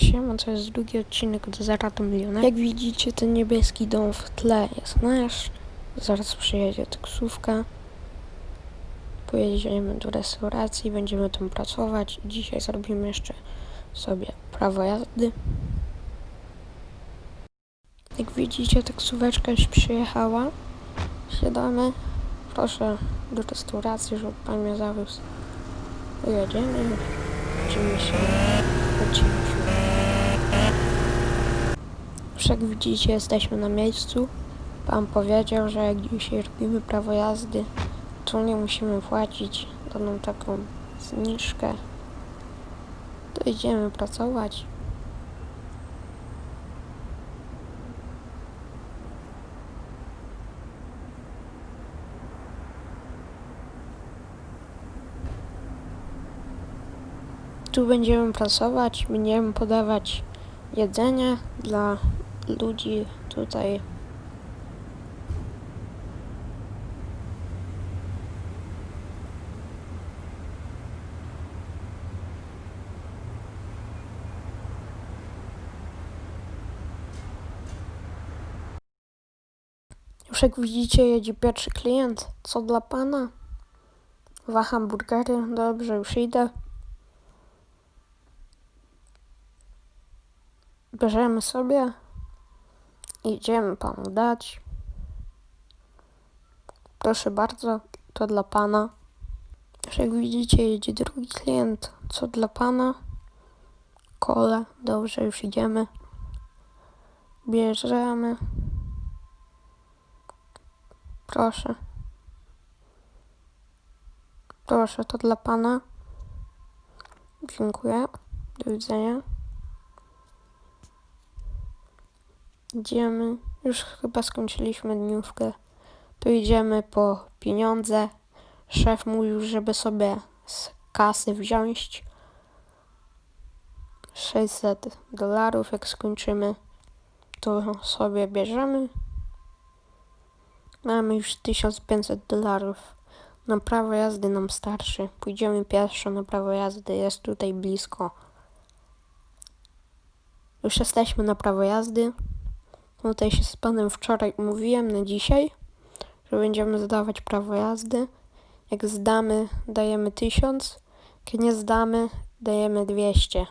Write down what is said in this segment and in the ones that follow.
Siema, to jest drugi odcinek do Zaradu Miliona. Jak widzicie, ten niebieski dom w tle jest nasz. Zaraz przyjedzie taksówka. Pojedziemy do restauracji, będziemy tam pracować. Dzisiaj zrobimy jeszcze sobie prawo jazdy. Jak widzicie, taksóweczka już przyjechała. Siadamy. Proszę do restauracji, żeby pan mnie zawiózł. Jedziemy. Widzimy się. Już jak widzicie, jesteśmy na miejscu. Pan powiedział, że jak dzisiaj robimy prawo jazdy, to nie musimy płacić. Daną taką zniżkę. To idziemy pracować. Tu będziemy pracować, będziemy podawać jedzenie dla ludzi tutaj. Już jak widzicie, jedzie pierwszy klient. Co dla pana? Dwa hamburgery. Dobrze, już idę. Bierzemy sobie. Idziemy panu dać. Proszę bardzo, to dla pana. Jak widzicie, jedzie drugi klient. Co dla pana? Kole. Dobrze, już idziemy. Bierzemy. Proszę. Proszę, to dla pana. Dziękuję. Do widzenia. Idziemy. Już chyba skończyliśmy dniówkę. To idziemy po pieniądze. Szef mówił, żeby sobie z kasy wziąć 600 dolarów. Jak skończymy, to sobie bierzemy. Mamy już 1500 dolarów. Na prawo jazdy nam starszy. Pójdziemy pieszo na prawo jazdy. Jest tutaj blisko. Już jesteśmy na prawo jazdy. Tutaj się z panem wczoraj umówiłem na dzisiaj, że będziemy zdawać prawo jazdy. Jak zdamy, dajemy 1000. Jak nie zdamy, dajemy 200.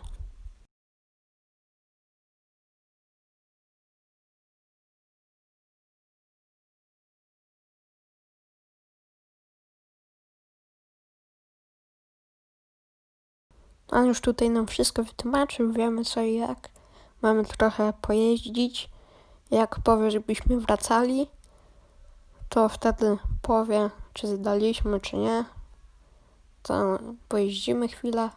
On już tutaj nam wszystko wytłumaczył, wiemy co i jak. Mamy trochę pojeździć. Jak powie, żebyśmy wracali, to wtedy powie, czy zdaliśmy, czy nie. To pojeździmy chwilę.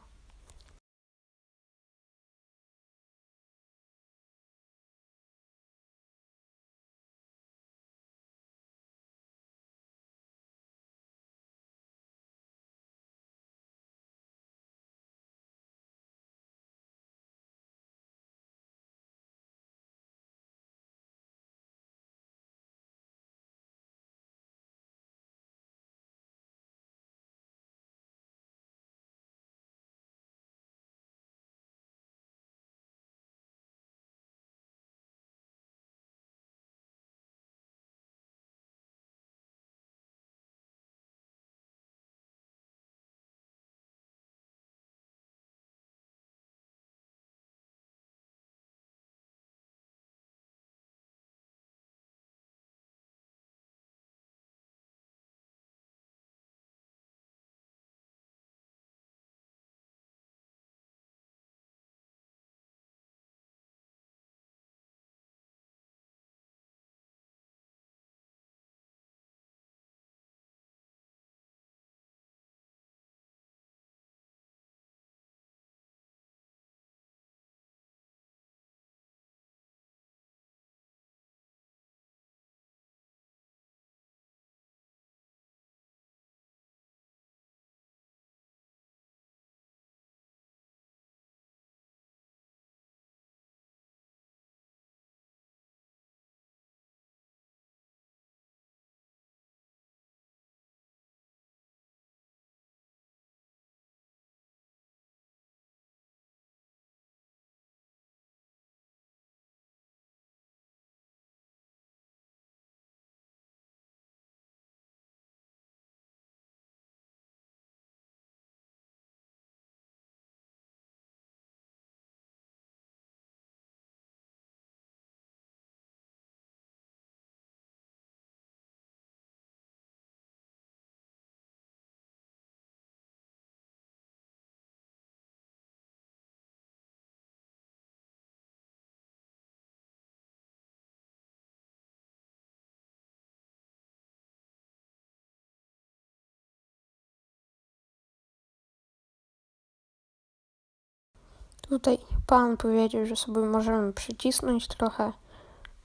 Tutaj pan powiedział, że sobie możemy przycisnąć trochę,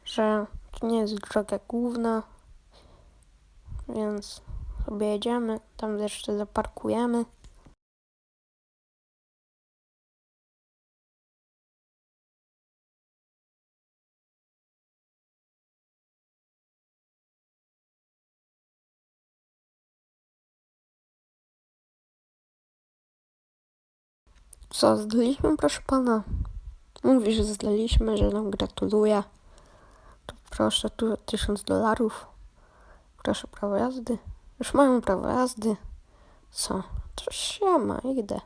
że to nie jest droga główna, więc sobie jedziemy, tam jeszcze zaparkujemy. Co, zdaliśmy, proszę pana? Mówi, że zdaliśmy, że nam gratuluje. To proszę, tu tysiąc dolarów. Proszę prawo jazdy. Już mamy prawo jazdy. Co? To się ma, idę.